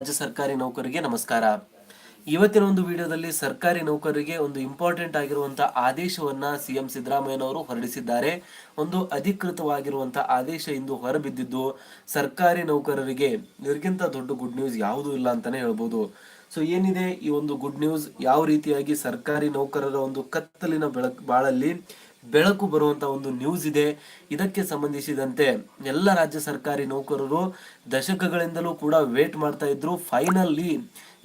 ರಾಜ್ಯ ಸರ್ಕಾರಿ ನೌಕರರಿಗೆ ನಮಸ್ಕಾರ. ಇವತ್ತಿನ ಒಂದು ವಿಡಿಯೋದಲ್ಲಿ ಸರ್ಕಾರಿ ನೌಕರರಿಗೆ ಒಂದು ಇಂಪಾರ್ಟೆಂಟ್ ಆಗಿರುವಂತಹ ಆದೇಶವನ್ನ ಸಿಎಂ ಸಿದ್ದರಾಮಯ್ಯನವರು ಹೊರಡಿಸಿದ್ದಾರೆ. ಒಂದು ಅಧಿಕೃತವಾಗಿರುವಂತಹ ಆದೇಶ ಇಂದು ಹೊರಬಿದ್ದಿದ್ದು ಸರ್ಕಾರಿ ನೌಕರರಿಗೆ. ಇದಕ್ಕಿಂತ ದೊಡ್ಡ ಗುಡ್ ನ್ಯೂಸ್ ಯಾವುದೂ ಇಲ್ಲ ಅಂತಾನೆ ಹೇಳ್ಬೋದು. ಸೊ ಏನಿದೆ? ಈ ಒಂದು ಗುಡ್ ನ್ಯೂಸ್ ಯಾವ ರೀತಿಯಾಗಿ ಸರ್ಕಾರಿ ನೌಕರರ ಒಂದು ಕತ್ತಲಿನ ಬೆಳಕು ಬಾಳಲ್ಲಿ ಬೆಳಕು ಬರುವಂತ ಒಂದು ನ್ಯೂಸ್ ಇದೆ. ಇದಕ್ಕೆ ಸಂಬಂಧಿಸಿದಂತೆ ಎಲ್ಲ ರಾಜ್ಯ ಸರ್ಕಾರಿ ನೌಕರರು ದಶಕಗಳಿಂದಲೂ ಕೂಡ ವೇಟ್ ಮಾಡ್ತಾ ಇದ್ರು. ಫೈನಲಿ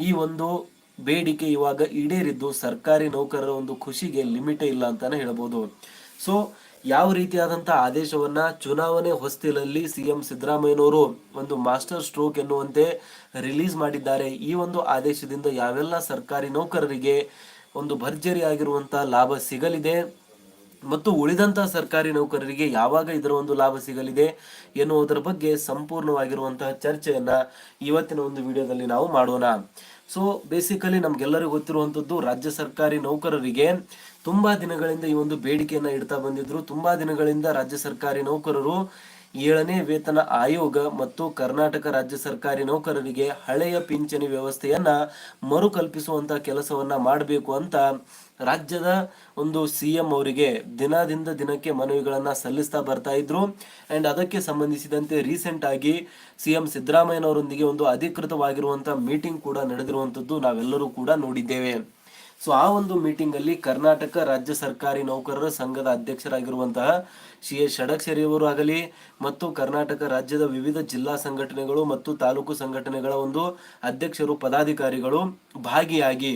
ಈ ಒಂದು ಬೇಡಿಕೆ ಇವಾಗ ಈಡೇರಿದ್ದು ಸರ್ಕಾರಿ ನೌಕರರ ಒಂದು ಖುಷಿಗೆ ಲಿಮಿಟೇ ಇಲ್ಲ ಅಂತಾನೆ ಹೇಳ್ಬೋದು. ಸೊ ಯಾವ ರೀತಿಯಾದಂಥ ಆದೇಶವನ್ನ ಚುನಾವಣೆ ಹೊಸ್ತಿಲಲ್ಲಿ ಸಿಎಂ ಸಿದ್ದರಾಮಯ್ಯನವರು ಒಂದು ಮಾಸ್ಟರ್ ಸ್ಟ್ರೋಕ್ ಎನ್ನುವಂತೆ ರಿಲೀಸ್ ಮಾಡಿದ್ದಾರೆ. ಈ ಒಂದು ಆದೇಶದಿಂದ ಯಾವೆಲ್ಲ ಸರ್ಕಾರಿ ನೌಕರರಿಗೆ ಒಂದು ಭರ್ಜರಿ ಆಗಿರುವಂತಹ ಲಾಭ ಸಿಗಲಿದೆ? ಮತ್ತು ಉಳಿದಂತಹ ಸರ್ಕಾರಿ ನೌಕರರಿಗೆ ಯಾವಾಗ ಇದರ ಒಂದು ಲಾಭ ಸಿಗಲಿದೆ ಎನ್ನುವುದರ ಬಗ್ಗೆ ಸಂಪೂರ್ಣವಾಗಿರುವಂತಹ ಚರ್ಚೆಯನ್ನ ಇವತ್ತಿನ ಒಂದು ವಿಡಿಯೋದಲ್ಲಿ ನಾವು ಮಾಡೋಣ. ಸೊ ಬೇಸಿಕಲಿ ನಮ್ಗೆಲ್ಲರಿಗೂ ಗೊತ್ತಿರುವಂತದ್ದು ರಾಜ್ಯ ಸರ್ಕಾರಿ ನೌಕರರಿಗೆ ತುಂಬಾ ದಿನಗಳಿಂದ ಈ ಒಂದು ಬೇಡಿಕೆಯನ್ನ ಇಡ್ತಾ ಬಂದಿದ್ರು. ತುಂಬಾ ದಿನಗಳಿಂದ ರಾಜ್ಯ ಸರ್ಕಾರಿ ನೌಕರರು ಏಳನೇ ವೇತನ ಆಯೋಗ ಮತ್ತು ಕರ್ನಾಟಕ ರಾಜ್ಯ ಸರ್ಕಾರಿ ನೌಕರರಿಗೆ ಹಳೆಯ ಪಿಂಚಣಿ ವ್ಯವಸ್ಥೆಯನ್ನ ಮರುಕಲ್ಪಿಸುವಂತ ಕೆಲಸವನ್ನ ಮಾಡಬೇಕು ಅಂತ ರಾಜ್ಯದ ಒಂದು ಸಿ ಎಂ ಅವರಿಗೆ ದಿನದಿಂದ ದಿನಕ್ಕೆ ಮನವಿಗಳನ್ನು ಸಲ್ಲಿಸ್ತಾ ಬರ್ತಾ ಇದ್ರು. ಅಂಡ್ ಅದಕ್ಕೆ ಸಂಬಂಧಿಸಿದಂತೆ ರೀಸೆಂಟ್ ಆಗಿ ಸಿಎಂ ಸಿದ್ದರಾಮಯ್ಯನವರೊಂದಿಗೆ ಒಂದು ಅಧಿಕೃತವಾಗಿರುವಂಥ ಮೀಟಿಂಗ್ ಕೂಡ ನಡೆದಿರುವಂತದ್ದು ನಾವೆಲ್ಲರೂ ಕೂಡ ನೋಡಿದ್ದೇವೆ. ಸೊ ಆ ಒಂದು ಮೀಟಿಂಗ್ ಅಲ್ಲಿ ಕರ್ನಾಟಕ ರಾಜ್ಯ ಸರ್ಕಾರಿ ನೌಕರರ ಸಂಘದ ಅಧ್ಯಕ್ಷರಾಗಿರುವಂತಹ ಸಿ ಎಸ್ ಷಡಕ್ಷರಿಯವರು ಆಗಲಿ ಮತ್ತು ಕರ್ನಾಟಕ ರಾಜ್ಯದ ವಿವಿಧ ಜಿಲ್ಲಾ ಸಂಘಟನೆಗಳು ಮತ್ತು ತಾಲೂಕು ಸಂಘಟನೆಗಳ ಒಂದು ಅಧ್ಯಕ್ಷರು, ಪದಾಧಿಕಾರಿಗಳು ಭಾಗಿಯಾಗಿ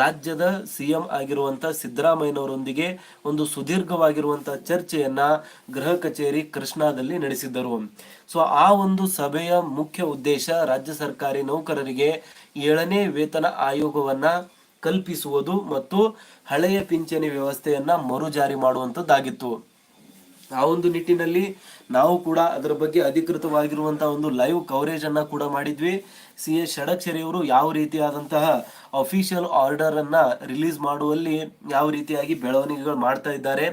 ರಾಜ್ಯದ ಸಿಎಂ ಆಗಿರುವಂತಹ ಸಿದ್ದರಾಮಯ್ಯನವರೊಂದಿಗೆ ಒಂದು ಸುದೀರ್ಘವಾಗಿರುವಂತಹ ಚರ್ಚೆಯನ್ನ ಗೃಹ ಕಚೇರಿ ಕೃಷ್ಣಾದಲ್ಲಿ ನಡೆಸಿದ್ದರು. ಸೊ ಆ ಒಂದು ಸಭೆಯ ಮುಖ್ಯ ಉದ್ದೇಶ ರಾಜ್ಯ ಸರ್ಕಾರಿ ನೌಕರರಿಗೆ ಏಳನೇ ವೇತನ ಆಯೋಗವನ್ನ ಕಲ್ಪಿಸುವುದು ಮತ್ತು ಹಳೆಯ ಪಿಂಚಣಿ ವ್ಯವಸ್ಥೆಯನ್ನ ಮರುಜಾರಿ ಮಾಡುವಂತದ್ದಾಗಿತ್ತು. ಆ ಒಂದು ನಿಟ್ಟಿನಲ್ಲಿ ನಾವು ಕೂಡ ಅದರ ಬಗ್ಗೆ ಅಧಿಕೃತವಾಗಿರುವಂತಹ ಒಂದು ಲೈವ್ ಕವರೇಜ್ ಅನ್ನ ಕೂಡ ಮಾಡಿದ್ವಿ. ಸಿ ಎಸ್ ಷಡಕ್ಷರಿ ಅವರು ಯಾವ ರೀತಿಯಾದಂತಹ ಅಫಿಷಿಯಲ್ ಆರ್ಡರ್ ಅನ್ನ ರಿಲೀಸ್ ಮಾಡುವಲ್ಲಿ ಯಾವ ರೀತಿಯಾಗಿ ಬೆಳವಣಿಗೆಗಳು ಮಾಡ್ತಾ ಇದ್ದಾರೆ.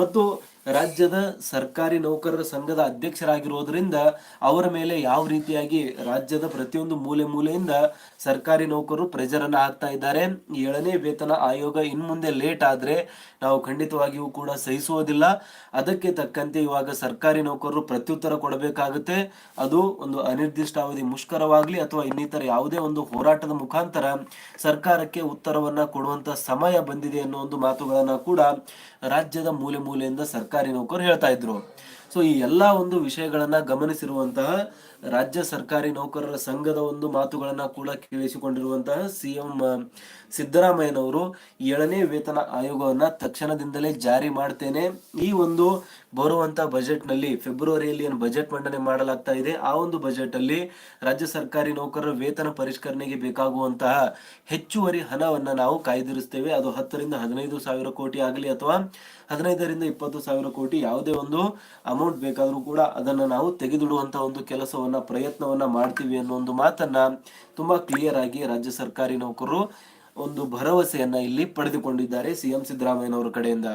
ಮತ್ತು ರಾಜ್ಯದ ಸರ್ಕಾರಿ ನೌಕರರ ಸಂಘದ ಅಧ್ಯಕ್ಷರಾಗಿರುವುದರಿಂದ ಅವರ ಮೇಲೆ ಯಾವ ರೀತಿಯಾಗಿ ರಾಜ್ಯದ ಪ್ರತಿಯೊಂದು ಮೂಲೆ ಮೂಲೆಯಿಂದ ಸರ್ಕಾರಿ ನೌಕರರು ಪ್ರೆಜರ್ ಅನ್ನ ಹಾಕ್ತಾ ಇದ್ದಾರೆ. ಏಳನೇ ವೇತನ ಆಯೋಗ ಇನ್ ಮುಂದೆ ಲೇಟ್ ಆದ್ರೆ ನಾವು ಖಂಡಿತವಾಗಿಯೂ ಕೂಡ ಸಹಿಸುವುದಿಲ್ಲ. ಅದಕ್ಕೆ ತಕ್ಕಂತೆ ಇವಾಗ ಸರ್ಕಾರಿ ನೌಕರರು ಪ್ರತ್ಯುತ್ತರ ಕೊಡಬೇಕಾಗುತ್ತೆ. ಅದು ಒಂದು ಅನಿರ್ದಿಷ್ಟಾವಧಿ ಮುಷ್ಕರವಾಗ್ಲಿ ಅಥವಾ ಇನ್ನಿತರ ಯಾವುದೇ ಒಂದು ಹೋರಾಟದ ಮುಖಾಂತರ ಸರ್ಕಾರಕ್ಕೆ ಉತ್ತರವನ್ನ ಕೊಡುವಂತ ಸಮಯ ಬಂದಿದೆ ಅನ್ನೋ ಒಂದು ಮಾತುಗಳನ್ನ ಕೂಡ ರಾಜ್ಯದ ಮೂಲೆ ಮೂಲೆಯಿಂದ ಸರ್ಕಾರಿ ನೌಕರರು ಹೇಳ್ತಾ ಇದ್ರು. ಸೊ ಈ ಎಲ್ಲಾ ಒಂದು ವಿಷಯಗಳನ್ನ ಗಮನಿಸಿರುವಂತಹ ರಾಜ್ಯ ಸರ್ಕಾರಿ ನೌಕರರ ಸಂಘದ ಒಂದು ಮಾತುಗಳನ್ನ ಕೂಡ ಕೇಳಿಸಿಕೊಂಡಿರುವಂತಹ ಸಿಎಂ ಸಿದ್ದರಾಮಯ್ಯನವರು ಏಳನೇ ವೇತನ ಆಯೋಗವನ್ನ ತಕ್ಷಣದಿಂದಲೇ ಜಾರಿ ಮಾಡ್ತೇನೆ. ಈ ಒಂದು ಬರುವಂತ ಬಜೆಟ್ನಲ್ಲಿ ಫೆಬ್ರವರಿಯಲ್ಲಿ ಏನು ಬಜೆಟ್ ಮಂಡನೆ ಮಾಡಲಾಗ್ತಾ ಇದೆ, ಆ ಒಂದು ಬಜೆಟ್ ಅಲ್ಲಿ ರಾಜ್ಯ ಸರ್ಕಾರಿ ನೌಕರರ ವೇತನ ಪರಿಷ್ಕರಣೆಗೆ ಬೇಕಾಗುವಂತಹ ಹೆಚ್ಚುವರಿ ಹಣವನ್ನ ನಾವು ಕಾಯ್ದಿರಿಸ್ತೇವೆ. ಅದು ಹತ್ತರಿಂದ ಹದಿನೈದು ಸಾವಿರ ಕೋಟಿ ಆಗಲಿ ಅಥವಾ ಹದಿನೈದರಿಂದ ಇಪ್ಪತ್ತು ಸಾವಿರ ಕೋಟಿ ಯಾವುದೇ ಒಂದು ಅಮೌಂಟ್ ಬೇಕಾದರೂ ಕೂಡ ಅದನ್ನ ನಾವು ತೆಗೆದಿಡುವಂತಹ ಒಂದು ಕೆಲಸವನ್ನ ಪ್ರಯತ್ನವನ್ನ ಮಾಡ್ತೀವಿ ಅನ್ನೋ ಒಂದು ಮಾತನ್ನ ತುಂಬಾ ಕ್ಲಿಯರ್ ಆಗಿ ರಾಜ್ಯ ಸರ್ಕಾರಿ ನೌಕರರು ಒಂದು ಭರವಸೆಯನ್ನ ಇಲ್ಲಿ ಪಡೆದುಕೊಂಡಿದ್ದಾರೆ ಸಿಎಂ ಸಿದ್ದರಾಮಯ್ಯನವರ ಕಡೆಯಿಂದ.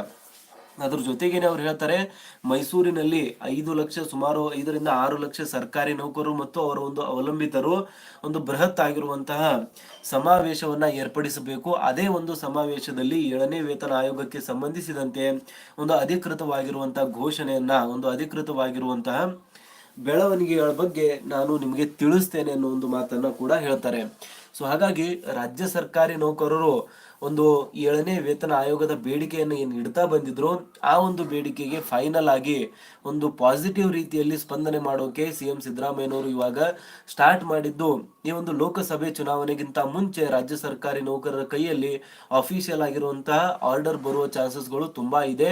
ಅದ್ರ ಜೊತೆಗೇನೆ ಅವ್ರು ಹೇಳ್ತಾರೆ, ಮೈಸೂರಿನಲ್ಲಿ ಐದು ಲಕ್ಷ ಸುಮಾರು ಐದರಿಂದ ಆರು ಲಕ್ಷ ಸರ್ಕಾರಿ ನೌಕರರು ಮತ್ತು ಅವರ ಒಂದು ಅವಲಂಬಿತರು ಒಂದು ಬೃಹತ್ ಆಗಿರುವಂತಹ ಸಮಾವೇಶವನ್ನ ಏರ್ಪಡಿಸಬೇಕು. ಅದೇ ಒಂದು ಸಮಾವೇಶದಲ್ಲಿ ಏಳನೇ ವೇತನ ಆಯೋಗಕ್ಕೆ ಸಂಬಂಧಿಸಿದಂತೆ ಒಂದು ಅಧಿಕೃತವಾಗಿರುವಂತಹ ಘೋಷಣೆಯನ್ನ, ಒಂದು ಅಧಿಕೃತವಾಗಿರುವಂತಹ ಬೆಳವಣಿಗೆಗಳ ಬಗ್ಗೆ ನಾನು ನಿಮಗೆ ತಿಳಿಸ್ತೇನೆ ಅನ್ನೋ ಒಂದು ಮಾತನ್ನ ಕೂಡ ಹೇಳ್ತಾರೆ. ಸೊ ಹಾಗಾಗಿ ರಾಜ್ಯ ಸರ್ಕಾರಿ ನೌಕರರು ಒಂದು ಏಳನೇ ವೇತನ ಆಯೋಗದ ಬೇಡಿಕೆಯನ್ನು ಏನು ಇಡ್ತಾ ಬಂದಿದ್ರು, ಆ ಒಂದು ಬೇಡಿಕೆಗೆ ಫೈನಲ್ ಆಗಿ ಒಂದು ಪಾಸಿಟಿವ್ ರೀತಿಯಲ್ಲಿ ಸ್ಪಂದನೆ ಮಾಡೋಕೆ ಸಿಎಂ ಸಿದ್ದರಾಮಯ್ಯನವರು ಇವಾಗ ಸ್ಟಾರ್ಟ್ ಮಾಡಿದ್ದು ಈ ಒಂದು ಲೋಕಸಭೆ ಚುನಾವಣೆಗಿಂತ ಮುಂಚೆ ರಾಜ್ಯ ಸರ್ಕಾರಿ ನೌಕರರ ಕೈಯಲ್ಲಿ ಅಫಿಷಿಯಲ್ ಆಗಿರುವಂತಹ ಆರ್ಡರ್ ಬರುವ ಚಾನ್ಸಸ್ಗಳು ತುಂಬಾ ಇದೆ.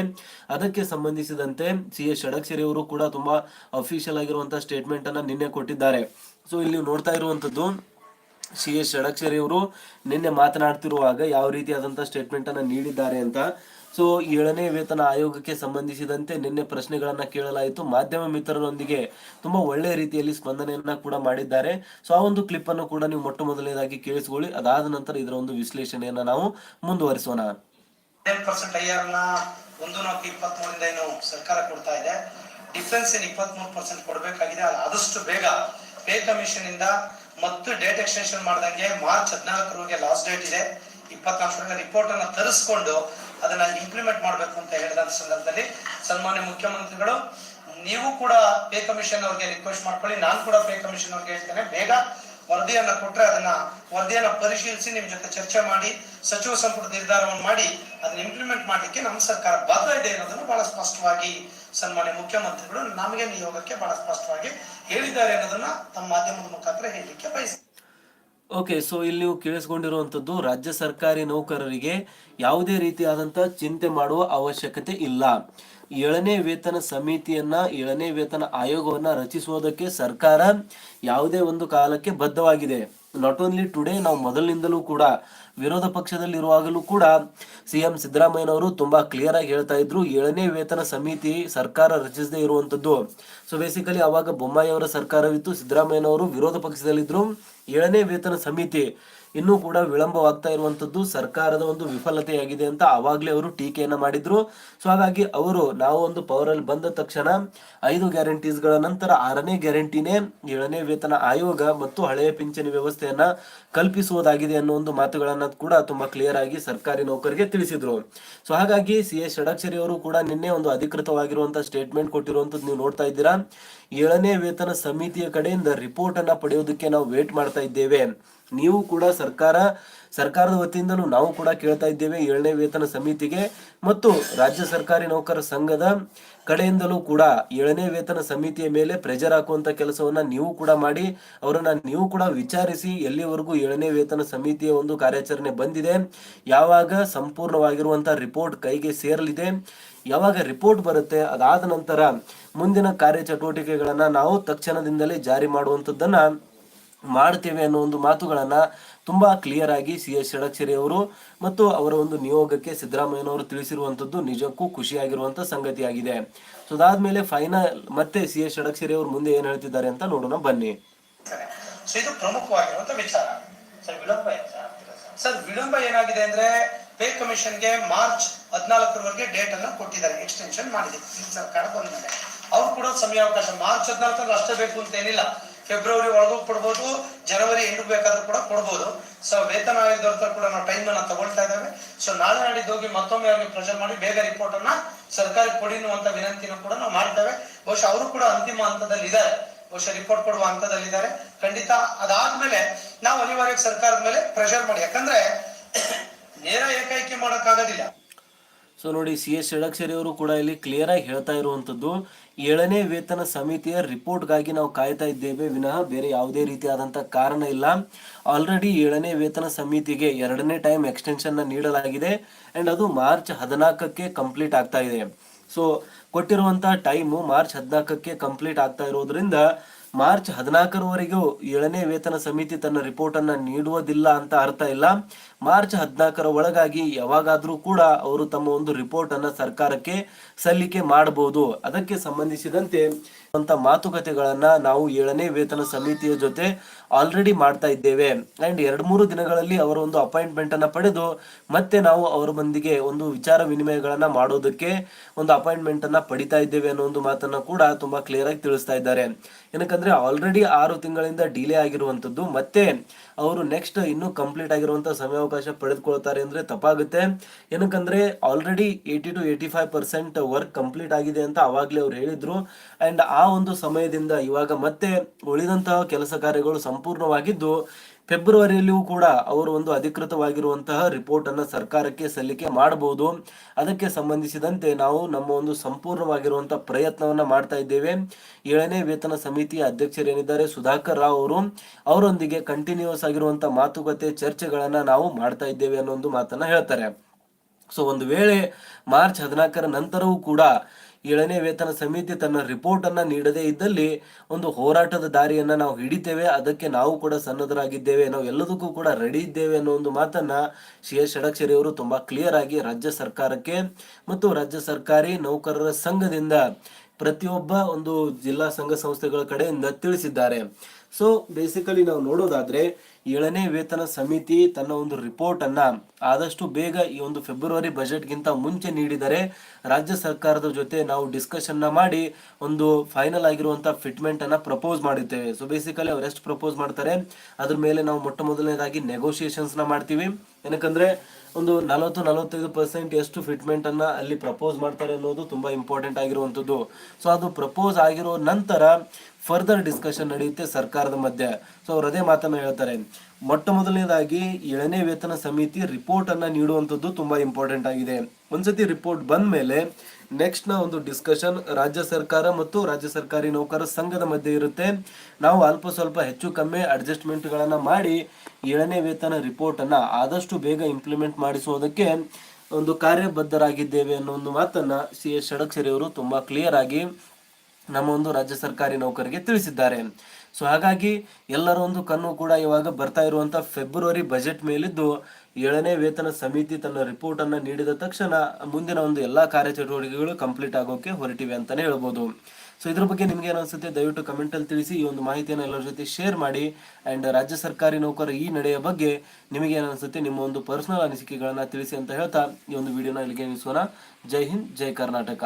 ಅದಕ್ಕೆ ಸಂಬಂಧಿಸಿದಂತೆ ಸಿ ಎಸ್ ಷಡಕ್ಷರಿ ಅವರು ಕೂಡ ತುಂಬಾ ಅಫಿಷಿಯಲ್ ಆಗಿರುವಂತಹ ಸ್ಟೇಟ್ಮೆಂಟ್ ಅನ್ನ ನಿನ್ನೆ ಕೊಟ್ಟಿದ್ದಾರೆ. ಸೊ ಇಲ್ಲಿ ನೋಡ್ತಾ ಇರುವಂತದ್ದು ಸಿ ಎಸ್ ಷಡಕ್ಷರಿ ಅವರು ನಿನ್ನೆ ಮಾತನಾಡ್ತಿರುವಾಗ ಯಾವ ರೀತಿಯಾದಂತಹ ಸ್ಟೇಟ್ಮೆಂಟ್ ಅನ್ನ ನೀಡಿದ್ದಾರೆ ಅಂತ. ಸೊ ಏಳನೇ ವೇತನ ಆಯೋಗಕ್ಕೆ ಸಂಬಂಧಿಸಿದಂತೆ ನಿನ್ನೆ ಪ್ರಶ್ನೆಗಳನ್ನ ಕೇಳಲಾಯಿತು. ಮಾಧ್ಯಮ ಮಿತ್ರರೊಂದಿಗೆ ತುಂಬಾ ಒಳ್ಳೆಯ ರೀತಿಯಲ್ಲಿ ಸ್ಪಂದನೆಯನ್ನ ಕೂಡ ಮಾಡಿದ್ದಾರೆ. ಸೊ ಆ ಒಂದು ಕ್ಲಿಪ್ ಅನ್ನು ಕೂಡ ನೀವು ಮೊಟ್ಟ ಮೊದಲನೇದಾಗಿ ಕೇಳಿಸಿಕೊಳ್ಳಿ. ಅದಾದ ನಂತರ ಇದರ ಒಂದು ವಿಶ್ಲೇಷಣೆಯನ್ನ ನಾವು ಮುಂದುವರಿಸೋಣ. ಒಂದು ನಾಲ್ಕು ಇಪ್ಪತ್ಮೂರಿಂದ ಏನು ಸರ್ಕಾರ ಕೊಡ್ತಾ ಇದೆ. ಡಿಫೆನ್ಸ್ ಏನ್ ಇಪ್ಪತ್ಮೂರು ಪರ್ಸೆಂಟ್ ಕೊಡಬೇಕಾಗಿದೆ. ಆದಷ್ಟು ಬೇಗ ಪೇ ಕಮಿಷನ್ ಇಂದ ಮತ್ತು ಡೇಟ್ ಎಕ್ಸ್ಟೆನ್ಷನ್ ಮಾಡ್ದಂಗೆ ಮಾರ್ಚ್ ಹದಿನಾಲ್ಕರವರೆಗೆ ಲಾಸ್ಟ್ ಡೇಟ್ ಇದೆ. ಇಪ್ಪತ್ನಾಲ್ಕರಿಂದ ರಿಪೋರ್ಟ್ ಅನ್ನ ತರಿಸ್ಕೊಂಡು ಅದನ್ನ ಇಂಪ್ಲಿಮೆಂಟ್ ಮಾಡಬೇಕು ಅಂತ ಹೇಳಿದ ಸಂದರ್ಭದಲ್ಲಿ ಸನ್ಮಾನ್ಯ ಮುಖ್ಯಮಂತ್ರಿಗಳು, ನೀವು ಕೂಡ ಪೇ ಕಮಿಷನ್ ಅವ್ರಿಗೆ ರಿಕ್ವೆಸ್ಟ್ ಮಾಡ್ಕೊಳ್ಳಿ, ನಾನು ಕೂಡ ಪೇ ಕಮಿಷನ್ ಅವ್ರಿಗೆ ಹೇಳ್ತೇನೆ. ಬೇಗ ವರದಿಯನ್ನ ಕೊಟ್ರೆ ಅದನ್ನ ವರದಿಯನ್ನ ಪರಿಶೀಲಿಸಿ ನಿಮ್ ಜೊತೆ ಚರ್ಚೆ ಮಾಡಿ, ಸಚಿವ ಸಂಪುಟ ನಿರ್ಧಾರವನ್ನು ಮಾಡಿ, ಅದನ್ನ ಇಂಪ್ಲಿಮೆಂಟ್ ಮಾಡ್ಲಿಕ್ಕೆ ನಮ್ಮ ಸರ್ಕಾರ ಬದ್ಧ ಇದೆ ಅನ್ನೋದನ್ನು ಬಹಳ ಸ್ಪಷ್ಟವಾಗಿ ಸನ್ಮಾನ್ಯ ಮುಖ್ಯಮಂತ್ರಿಗಳು ನಮಗೆ ನಿಯೋಗಕ್ಕೆ ಬಹಳ ಸ್ಪಷ್ಟವಾಗಿ ಹೇಳಿದ್ದಾರೆ ಅನ್ನೋದನ್ನ ತಮ್ಮ ಮಾಧ್ಯಮದ ಮುಖಾಂತರ ಹೇಳಲಿಕ್ಕೆ ಬಯಸ್ತೀನಿ. ಓಕೆ ಸೊ ಇಲ್ಲಿ ನೀವು ಕೇಳಿಸ್ಕೊಂಡಿರುವಂತದ್ದು ರಾಜ್ಯ ಸರ್ಕಾರಿ ನೌಕರರಿಗೆ ಯಾವುದೇ ರೀತಿಯಾದಂಥ ಚಿಂತೆ ಮಾಡುವ ಅವಶ್ಯಕತೆ ಇಲ್ಲ. ಏಳನೇ ವೇತನ ಸಮಿತಿಯನ್ನ, ಏಳನೇ ವೇತನ ಆಯೋಗವನ್ನ ರಚಿಸುವುದಕ್ಕೆ ಸರ್ಕಾರ ಯಾವುದೇ ಒಂದು ಕಾಲಕ್ಕೆ ಬದ್ಧವಾಗಿದೆ. ನಾಟ್ ಓನ್ಲಿ ಟುಡೇ ನಾವು ಮೊದಲಿನಿಂದಲೂ ಕೂಡ ವಿರೋಧ ಪಕ್ಷದಲ್ಲಿರುವಾಗಲೂ ಕೂಡ ಸಿ ಎಂ ಸಿದ್ದರಾಮಯ್ಯನವರು ತುಂಬಾ ಕ್ಲಿಯರ್ ಆಗಿ ಹೇಳ್ತಾ ಇದ್ರು, ಏಳನೇ ವೇತನ ಸಮಿತಿ ಸರ್ಕಾರ ರಚಿಸದೇ ಇರುವಂತದ್ದು. ಸೊ ಬೇಸಿಕಲಿ ಅವಾಗ ಬೊಮ್ಮಾಯಿ ಅವರ ಸರ್ಕಾರವಿತ್ತು, ಸಿದ್ದರಾಮಯ್ಯನವರು ವಿರೋಧ ಪಕ್ಷದಲ್ಲಿದ್ರು, ಏಳನೇ ವೇತನ ಸಮಿತಿ ಇನ್ನೂ ಕೂಡ ವಿಳಂಬವಾಗ್ತಾ ಇರುವಂತದ್ದು ಸರ್ಕಾರದ ಒಂದು ವಿಫಲತೆಯಾಗಿದೆ ಅಂತ ಅವಾಗ್ಲೇ ಅವರು ಟೀಕೆಯನ್ನ ಮಾಡಿದ್ರು. ಸೊ ಹಾಗಾಗಿ ಅವರು ನಾವು ಒಂದು ಪವರ್ ಅಲ್ಲಿ ಬಂದ ತಕ್ಷಣ ಐದು ಗ್ಯಾರಂಟೀಸ್ಗಳ ನಂತರ ಆರನೇ ಗ್ಯಾರಂಟಿನೇ ಏಳನೇ ವೇತನ ಆಯೋಗ ಮತ್ತು ಹಳೆಯ ಪಿಂಚಣಿ ವ್ಯವಸ್ಥೆಯನ್ನ ಕಲ್ಪಿಸುವುದಾಗಿದೆ ಅನ್ನೋ ಒಂದು ಮಾತುಗಳನ್ನು ಕೂಡ ತುಂಬಾ ಕ್ಲಿಯರ್ ಆಗಿ ಸರ್ಕಾರಿ ನೌಕರಿಗೆ ತಿಳಿಸಿದ್ರು. ಸೊ ಹಾಗಾಗಿ ಸಿ ಎಸ್ ಷಡಕ್ಷರಿ ಅವರು ಕೂಡ ನಿನ್ನೆ ಒಂದು ಅಧಿಕೃತವಾಗಿರುವಂತಹ ಸ್ಟೇಟ್ಮೆಂಟ್ ಕೊಟ್ಟಿರುವಂತದ್ದು ನೀವು ನೋಡ್ತಾ ಇದ್ದೀರಾ. ಏಳನೇ ವೇತನ ಸಮಿತಿಯ ಕಡೆಯಿಂದ ರಿಪೋರ್ಟ್ ಅನ್ನ ಪಡೆಯೋದಕ್ಕೆ ನಾವು ವೇಟ್ ಮಾಡ್ತಾ ಇದ್ದೇವೆ. ನೀವು ಕೂಡ ಸರ್ಕಾರ, ಸರ್ಕಾರದ ವತಿಯಿಂದಲೂ ನಾವು ಕೂಡ ಕೇಳ್ತಾ ಇದ್ದೇವೆ ಏಳನೇ ವೇತನ ಸಮಿತಿಗೆ ಮತ್ತು ರಾಜ್ಯ ಸರ್ಕಾರಿ ನೌಕರ ಸಂಘದ ಕಡೆಯಿಂದಲೂ ಕೂಡ ಏಳನೇ ವೇತನ ಸಮಿತಿಯ ಮೇಲೆ ಪ್ರೆಜರ್ ಹಾಕುವಂತ ಕೆಲಸವನ್ನ ನೀವು ಕೂಡ ಮಾಡಿ, ಅವರನ್ನ ನೀವು ಕೂಡ ವಿಚಾರಿಸಿ ಎಲ್ಲಿವರೆಗೂ ಏಳನೇ ವೇತನ ಸಮಿತಿಯ ಒಂದು ಕಾರ್ಯಾಚರಣೆ ಬಂದಿದೆ, ಯಾವಾಗ ಸಂಪೂರ್ಣವಾಗಿರುವಂತಹ ರಿಪೋರ್ಟ್ ಕೈಗೆ ಸೇರಲಿದೆ, ಯಾವಾಗ ರಿಪೋರ್ಟ್ ಬರುತ್ತೆ, ಅದಾದ ನಂತರ ಮುಂದಿನ ಕಾರ್ಯಚಟುವಟಿಕೆಗಳನ್ನ ನಾವು ತಕ್ಷಣದಿಂದಲೇ ಜಾರಿ ಮಾಡುವಂಥದ್ದನ್ನ ಮಾಡ್ತೇವೆ ಅನ್ನೋ ಒಂದು ಮಾತುಗಳನ್ನ ತುಂಬಾ ಕ್ಲಿಯರ್ ಆಗಿ ಸಿ ಎಸ್ ಷಡಕ್ಷರಿ ಅವರು ಮತ್ತು ಅವರ ಒಂದು ನಿಯೋಗಕ್ಕೆ ಸಿದ್ದರಾಮಯ್ಯನವರು ತಿಳಿಸಿರುವಂತದ್ದು ನಿಜಕ್ಕೂ ಖುಷಿಯಾಗಿರುವಂತ ಸಂಗತಿಯಾಗಿದೆ. ಸೊ ಅದಾದ್ಮೇಲೆ ಫೈನಲ್ ಮತ್ತೆ ಸಿ ಎಸ್ ಷಡಕ್ಷರಿ ಅವರು ಮುಂದೆ ಏನು ಹೇಳ್ತಿದ್ದಾರೆ ಅಂತ ನೋಡೋಣ, ಬನ್ನಿ. ಇದು ಪ್ರಮುಖವಾಗಿರುವಂತ ವಿಚಾರ. ಸರ್, ವಿಳಂಬ ಸರ್ ವಿಳಂಬ ಏನಾಗಿದೆ ಅಂದ್ರೆ ಪೇ ಕಮಿಷನ್ಗೆ ಮಾರ್ಚ್ ಹದಿನಾಲ್ಕರವರೆಗೆ ಡೇಟ್ ಅನ್ನ ಕೊಟ್ಟಿದ್ದಾರೆ ಎಕ್ಸ್ಟೆನ್ಷನ್ ಮಾಡಿದೆ. ಸರ್ಕಾರ ಬಂದ್ಮೇಲೆ ಅವ್ರು ಕೂಡ ಸಮಯಾವಕಾಶ, ಮಾರ್ಚ್ ಹದಿನಾಲ್ಕರಲ್ಲಿ ಅಷ್ಟೇ ಬೇಕು ಅಂತ ಏನಿಲ್ಲ. ಫೆಬ್ರವರಿ ಒಳಗೂ ಕೊಡ್ಬೋದು ಜನವರಿ ಎಂಡ್ ಬೇಕಾದ್ರೂ ಕೂಡ ಕೊಡ್ಬೋದು. ಸೊ ವೇತನ ಹತ್ರ ಕೂಡ ನಾವು ಟೈಮ್ ಅನ್ನ ತಗೊಳ್ತಾ ಇದ್ದೇವೆ. ಸೊ ನಾಳೆ ನಾಡಿದ್ದು ಹೋಗಿ ಮತ್ತೊಮ್ಮೆ ಅವ್ರಿಗೆ ಪ್ರೆಷರ್ ಮಾಡಿ ಬೇಗ ರಿಪೋರ್ಟ್ ಅನ್ನ ಕೊಡಿ ಅನ್ನುವಂತ ವಿನಂತಿನ ಕೂಡ ನಾವು ಮಾಡ್ತೇವೆ. ಬಹುಶಃ ಅವರು ಕೂಡ ಅಂತಿಮ ಹಂತದಲ್ಲಿ ಇದ್ದಾರೆ. ಬಹುಶಃ ರಿಪೋರ್ಟ್ ಕೊಡುವ ಹಂತದಲ್ಲಿದ್ದಾರೆ ಖಂಡಿತ ಅದಾದ್ಮೇಲೆ ನಾವು ಅನಿವಾರ್ಯ ಸರ್ಕಾರದ ಮೇಲೆ ಪ್ರೆಷರ್ ಮಾಡಿ. ಯಾಕಂದ್ರೆ ನೇರ ಏಕೈಕಿ ಮಾಡೋಕ್ಕಾಗೋದಿಲ್ಲ. ಸೊ ನೋಡಿ ಸಿ ಎಸ್ ಷಡಕ್ಷರಿ ಅವರು ಕೂಡ ಇಲ್ಲಿ ಕ್ಲಿಯರ್ ಆಗಿ ಹೇಳ್ತಾ ಇರುವಂಥದ್ದು, ಏಳನೇ ವೇತನ ಸಮಿತಿಯ ರಿಪೋರ್ಟ್ಗಾಗಿ ನಾವು ಕಾಯ್ತಾ ಇದ್ದೇವೆ, ವಿನಃ ಬೇರೆ ಯಾವುದೇ ರೀತಿಯಾದಂಥ ಕಾರಣ ಇಲ್ಲ. ಆಲ್ರೆಡಿ ಏಳನೇ ವೇತನ ಸಮಿತಿಗೆ ಎರಡನೇ ಟೈಮ್ ಎಕ್ಸ್ಟೆನ್ಷನ್ ನೀಡಲಾಗಿದೆ ಅಂಡ್ ಅದು ಮಾರ್ಚ್ ಹದಿನಾಲ್ಕಕ್ಕೆ ಕಂಪ್ಲೀಟ್ ಆಗ್ತಾ ಇದೆ. ಸೊ ಕೊಟ್ಟಿರುವಂತಹ ಟೈಮು ಮಾರ್ಚ್ ಹದಿನಾಲ್ಕಕ್ಕೆ ಕಂಪ್ಲೀಟ್ ಆಗ್ತಾ ಇರೋದ್ರಿಂದ ಮಾರ್ಚ್ ಹದಿನಾಲ್ಕರವರೆಗೂ ಏಳನೇ ವೇತನ ಸಮಿತಿ ತನ್ನ ರಿಪೋರ್ಟ್ ಅನ್ನ ನೀಡುವುದಿಲ್ಲ ಅಂತ ಅರ್ಥ ಇಲ್ಲ. ಮಾರ್ಚ್ ಹದಿನಾಲ್ಕರ ಒಳಗಾಗಿ ಯಾವಾಗಾದ್ರೂ ಕೂಡ ಅವರು ತಮ್ಮ ಒಂದು ರಿಪೋರ್ಟ್ ಅನ್ನ ಸರ್ಕಾರಕ್ಕೆ ಸಲ್ಲಿಕೆ ಮಾಡಬಹುದು ಅದಕ್ಕೆ ಸಂಬಂಧಿಸಿದಂತೆ ಅಂತ ಮಾತುಕತೆಗಳನ್ನ ನಾವು ಏಳನೇ ವೇತನ ಸಮಿತಿಯ ಜೊತೆ ಆಲ್ರೆಡಿ ಮಾಡ್ತಾ ಇದ್ದೇವೆ. ಅಂಡ್ ಎರಡ್ ಮೂರು ದಿನಗಳಲ್ಲಿ ಅವರ ಒಂದು ಅಪಾಯಿಂಟ್ಮೆಂಟ್ ಅನ್ನ ಪಡೆದು ಮತ್ತೆ ನಾವು ಅವರ ಮಂದಿಗೆ ಒಂದು ವಿಚಾರ ವಿನಿಮಯಗಳನ್ನ ಮಾಡೋದಕ್ಕೆ ಒಂದು ಅಪಾಯಿಂಟ್ಮೆಂಟ್ ಅನ್ನ ಪಡಿತಾ ಇದ್ದೇವೆ ಅನ್ನೋ ಒಂದು ಮಾತನ್ನ ಕೂಡ ತುಂಬಾ ಕ್ಲಿಯರ್ ಆಗಿ ತಿಳಿಸ್ತಾ ಇದ್ದಾರೆ. ಏನಕ್ಕಂದ್ರೆ ಆಲ್ರೆಡಿ ಆರು ತಿಂಗಳಿಂದ ಡಿಲೇ ಆಗಿರುವಂತದ್ದು. ಮತ್ತೆ ಅವರು ನೆಕ್ಸ್ಟ್ ಇನ್ನೂ ಕಂಪ್ಲೀಟ್ ಆಗಿರುವಂತಹ ಸಮಯಾವಕಾಶ ಪಡೆದುಕೊಳ್ತಾರೆ ಅಂದ್ರೆ ತಪ್ಪಾಗುತ್ತೆ. ಏನಕ್ಕಂದ್ರೆ already eighty to eighty five percent work complete ಆಗಿದೆ ಅಂತ ಅವಾಗ್ಲೇ ಅವ್ರು ಹೇಳಿದ್ರು. ಅಂಡ್ ಆ ಒಂದು ಸಮಯದಿಂದ ಇವಾಗ ಮತ್ತೆ ಉಳಿದಂತಹ ಕೆಲಸ ಕಾರ್ಯಗಳು ಸಂಪೂರ್ಣವಾಗಿದ್ದು ಫೆಬ್ರವರಿಯಲ್ಲಿಯೂ ಕೂಡ ಅವರು ಒಂದು ಅಧಿಕೃತವಾಗಿರುವಂತಹ ರಿಪೋರ್ಟ್ ಅನ್ನು ಸರ್ಕಾರಕ್ಕೆ ಸಲ್ಲಿಕೆ ಮಾಡಬಹುದು. ಅದಕ್ಕೆ ಸಂಬಂಧಿಸಿದಂತೆ ನಾವು ನಮ್ಮ ಒಂದು ಸಂಪೂರ್ಣವಾಗಿರುವಂತಹ ಪ್ರಯತ್ನವನ್ನ ಮಾಡ್ತಾ ಇದ್ದೇವೆ. ಏಳನೇ ವೇತನ ಸಮಿತಿಯ ಅಧ್ಯಕ್ಷರೇನಿದ್ದಾರೆ ಸುಧಾಕರ್ ರಾವ್ ಅವರು, ಅವರೊಂದಿಗೆ ಕಂಟಿನ್ಯೂಸ್ ಆಗಿರುವಂತಹ ಮಾತುಕತೆ ಚರ್ಚೆಗಳನ್ನ ನಾವು ಮಾಡ್ತಾ ಇದ್ದೇವೆ ಅನ್ನೋ ಒಂದು ಮಾತನ್ನ ಹೇಳ್ತಾರೆ. ಸೊ ಒಂದು ವೇಳೆ ಮಾರ್ಚ್ ಹದಿನಾಲ್ಕರ ನಂತರವೂ ಕೂಡ ಏಳನೇ ವೇತನ ಸಮಿತಿ ತನ್ನ ರಿಪೋರ್ಟ್ ಅನ್ನ ನೀಡದೇ ಇದ್ದಲ್ಲಿ ಒಂದು ಹೋರಾಟದ ದಾರಿಯನ್ನ ನಾವು ಹಿಡಿತೇವೆ, ಅದಕ್ಕೆ ನಾವು ಕೂಡ ಸನ್ನದ್ಧರಾಗಿದ್ದೇವೆ ನಾವು ಎಲ್ಲದಕ್ಕೂ ಕೂಡ ರೆಡಿ ಇದ್ದೇವೆ ಅನ್ನೋ ಒಂದು ಮಾತನ್ನ ಸಿ ಎಸ್ ಷಡಕ್ಷರಿ ಅವರು ತುಂಬಾ ಕ್ಲಿಯರ್ ಆಗಿ ರಾಜ್ಯ ಸರ್ಕಾರಕ್ಕೆ ಮತ್ತು ರಾಜ್ಯ ಸರ್ಕಾರಿ ನೌಕರರ ಸಂಘದಿಂದ ಪ್ರತಿಯೊಬ್ಬ ಒಂದು ಜಿಲ್ಲಾ ಸಂಘ ಸಂಸ್ಥೆಗಳ ಕಡೆಯಿಂದ ತಿಳಿಸಿದ್ದಾರೆ. ಸೊ ಬೇಸಿಕಲಿ ನಾವು ನೋಡೋದಾದ್ರೆ ಏಳನೇ ವೇತನ ಸಮಿತಿ ತನ್ನ ಒಂದು ರಿಪೋರ್ಟ್ ಅನ್ನ ಆದಷ್ಟು ಬೇಗ ಈ ಒಂದು ಫೆಬ್ರವರಿ ಬಜೆಟ್ಗಿಂತ ಮುಂಚೆ ನೀಡಿದರೆ ರಾಜ್ಯ ಸರ್ಕಾರದ ಜೊತೆ ನಾವು ಡಿಸ್ಕಷನ್ ಮಾಡಿ ಒಂದು ಫೈನಲ್ ಆಗಿರುವಂತಹ ಫಿಟ್ಮೆಂಟ್ ಅನ್ನ ಪ್ರಪೋಸ್ ಮಾಡುತ್ತೇವೆ ಸೊ ಬೇಸಿಕಲಿ ಅವ್ರು ಎಷ್ಟು ಪ್ರಪೋಸ್ ಮಾಡ್ತಾರೆ? ಅದ್ರ ಮೇಲೆ ನಾವು ಮೊಟ್ಟ ಮೊದಲನೇದಾಗಿ ನೆಗೋಷಿಯೇಷನ್ಸ್ನ ಮಾಡ್ತೀವಿ. ಏನಕ್ಕಂದ್ರೆ ಒಂದು ನಲವತ್ತು, ನಲವತ್ತೈದು ಪರ್ಸೆಂಟ್ ಎಷ್ಟು ಫಿಟ್ಮೆಂಟ್ ಅನ್ನ ಅಲ್ಲಿ ಪ್ರಪೋಸ್ ಮಾಡ್ತಾರೆ ಅನ್ನೋದು ತುಂಬಾ ಇಂಪಾರ್ಟೆಂಟ್ ಆಗಿರುವಂತದ್ದು ಸೊ ಅದು ಪ್ರಪೋಸ್ ಆಗಿರೋ ನಂತರ ಫರ್ದರ್ ಡಿಸ್ಕಷನ್ ನಡೆಯುತ್ತೆ ಸರ್ಕಾರದ ಮಧ್ಯೆ. ಸೊ ಅವ್ರು ಅದೇ ಮಾತನ್ನು ಹೇಳ್ತಾರೆ. ಮೊಟ್ಟ ಮೊದಲನೇದಾಗಿ ಏಳನೇ ವೇತನ ಸಮಿತಿ ರಿಪೋರ್ಟ್ ಅನ್ನ ನೀಡುವಂಥದ್ದು ತುಂಬಾ ಇಂಪಾರ್ಟೆಂಟ್ ಆಗಿದೆ. ಒಂದ್ಸತಿ ರಿಪೋರ್ಟ್ ಬಂದ ಮೇಲೆ ನೆಕ್ಸ್ಟ್ನ ಒಂದು ಡಿಸ್ಕಷನ್ ರಾಜ್ಯ ಸರ್ಕಾರ ಮತ್ತು ರಾಜ್ಯ ಸರ್ಕಾರಿ ನೌಕರ ಸಂಘದ ಮಧ್ಯೆ ಇರುತ್ತೆ. ನಾವು ಅಲ್ಪ ಸ್ವಲ್ಪ ಹೆಚ್ಚು ಕಮ್ಮಿ ಅಡ್ಜಸ್ಟ್ಮೆಂಟ್ ಗಳನ್ನ ಮಾಡಿ ಏಳನೇ ವೇತನ ರಿಪೋರ್ಟ್ ಅನ್ನ ಆದಷ್ಟು ಬೇಗ ಇಂಪ್ಲಿಮೆಂಟ್ ಮಾಡಿಸುವುದಕ್ಕೆ ಒಂದು ಕಾರ್ಯಬದ್ಧರಾಗಿದ್ದೇವೆ ಅನ್ನೋ ಒಂದು ಮಾತನ್ನ ಸಿ ಎಸ್ ಷಡಕ್ಷರಿ ಅವರು ತುಂಬಾ ಕ್ಲಿಯರ್ ಆಗಿ ನಮ್ಮ ಒಂದು ರಾಜ್ಯ ಸರ್ಕಾರಿ ನೌಕರಿಗೆ ತಿಳಿಸಿದ್ದಾರೆ. ಸೊ ಹಾಗಾಗಿ ಎಲ್ಲರ ಒಂದು ಕಣ್ಣು ಕೂಡ ಇವಾಗ ಬರ್ತಾ ಇರುವಂತ ಫೆಬ್ರವರಿ ಬಜೆಟ್ ಮೇಲಿದ್ದು ಏಳನೇ ವೇತನ ಸಮಿತಿ ತನ್ನ ರಿಪೋರ್ಟ್ ಅನ್ನ ನೀಡಿದ ತಕ್ಷಣ ಮುಂದಿನ ಒಂದು ಎಲ್ಲಾ ಕಾರ್ಯಚಟುವಟಿಕೆಗಳು ಕಂಪ್ಲೀಟ್ ಆಗೋಕೆ ಹೊರಟಿವೆ ಅಂತಾನೆ ಹೇಳ್ಬೋದು. ಸೊ ಇದ್ರ ಬಗ್ಗೆ ನಿಮ್ಗೆ ಏನು ಅನ್ಸುತ್ತೆ? ದಯವಿಟ್ಟು ಕಮೆಂಟ್ ಅಲ್ಲಿ ತಿಳಿಸಿ, ಈ ಒಂದು ಮಾಹಿತಿಯನ್ನು ಎಲ್ಲರ ಜೊತೆ ಶೇರ್ ಮಾಡಿ ಅಂಡ್ ರಾಜ್ಯ ಸರ್ಕಾರಿ ನೌಕರ ಈ ನಡೆಯ ಬಗ್ಗೆ ನಿಮಗೆ ಏನು ಅನ್ಸುತ್ತೆ? ನಿಮ್ಮ ಒಂದು ಪರ್ಸನಲ್ ಅನಿಸಿಕೆಗಳನ್ನ ತಿಳಿಸಿ ಅಂತ ಹೇಳ್ತಾ ಈ ಒಂದು ವಿಡಿಯೋನ ಇಲ್ಲಿಗೆ ನಿಲ್ಲಿಸೋಣ ಜೈ ಹಿಂದ್, ಜೈ ಕರ್ನಾಟಕ.